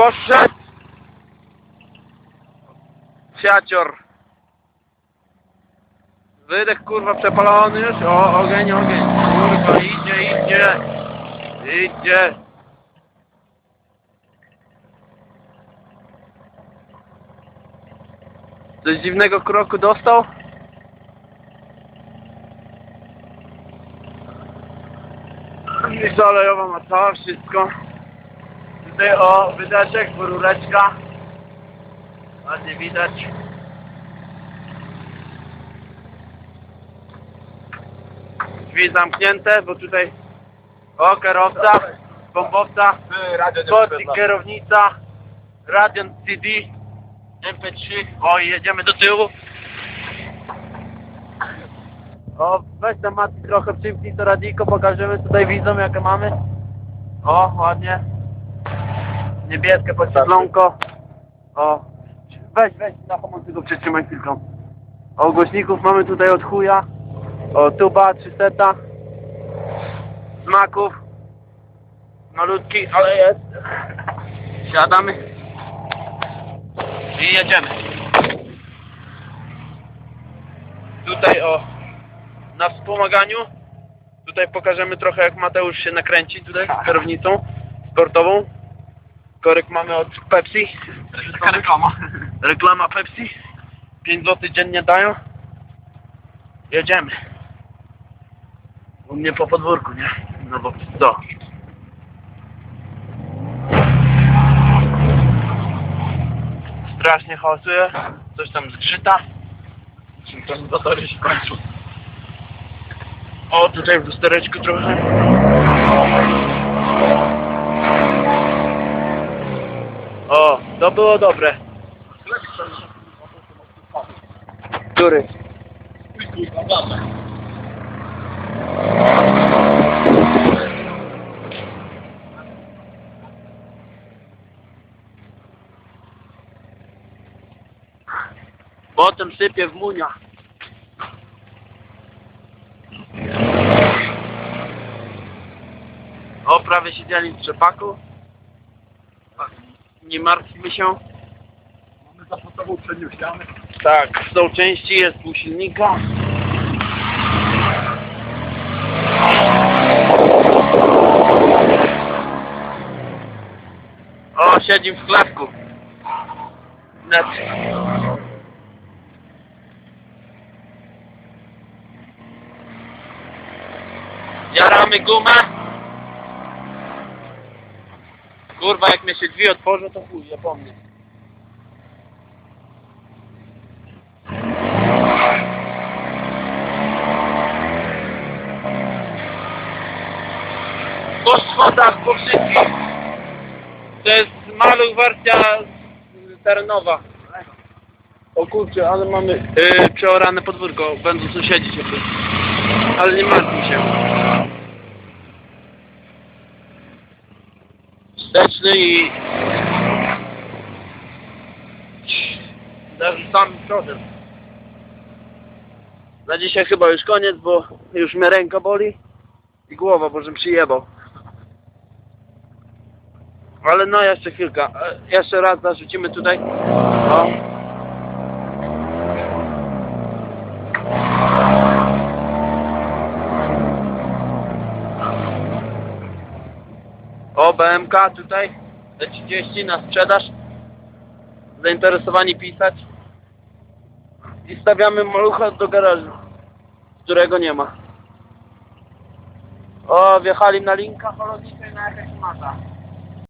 Poszedł. Siacior. Wydech kurwa przepalony już. O, ogień, ogień. Kurwa, idzie, idzie. Idzie. Coś dziwnego kroku dostał? Jest olejowa masa, wszystko. Tutaj o, wydeczek, rureczka. Ładnie widać. Drzwi zamknięte, bo tutaj o, kierowca, bombowca, sport i kierownica, Radiant CD, MP3, o i jedziemy do tyłu. O, weź tam Mati trochę przymknij to radiko, pokażemy tutaj widzom jakie mamy. O, ładnie. Niebieskie podświetlonko. O, weź, weź, na pomoc tylko przytrzymaj chwilką. O, głośników mamy tutaj od chuja. O, tuba 300. Smaków. Malutki, ale jest. Siadamy. I jedziemy. Tutaj o, na wspomaganiu. Tutaj pokażemy trochę jak Mateusz się nakręci tutaj z kierownicą sportową. Korek mamy od Pepsi. reklama. Reklama Pepsi. 5 zł dziennie dają. Jedziemy. U mnie po podwórku, nie? No bo co? Strasznie hałasuje. Coś tam zgrzyta. Synchronizactory się kończą. O, tutaj w lustereczku trochę. To było dobre. Który? Potem sypie w munia. O, prawie siedzieli w trzepaku. Nie martwmy się. Mamy za sobą przednią ścianę. Tak, są części, jest pół silnika. O, siedzi w sklepku. Net. Jaramy gumę. Kurwa, jak mnie się drzwi otworzą, to chuj, zapomnę. po schodach, po wszystkim. To jest maluch wersja terenowa. O kurczę, ale mamy yy, przeorane podwórko, będą sąsiedzi się tu. Ale nie martwmy się. Wsteczny i... Zarzucamy przodem. Na dzisiaj chyba już koniec, bo już mnie ręka boli i głowa, bo żem przyjebał. Ale no jeszcze chwilkę. E, Jeszcze raz zarzucimy tutaj. O. BMK tutaj. T30 na sprzedaż. Zainteresowani pisać. I stawiamy malucha do garażu, którego nie ma. O, wjechali na linka holowniczej na jakaś mata.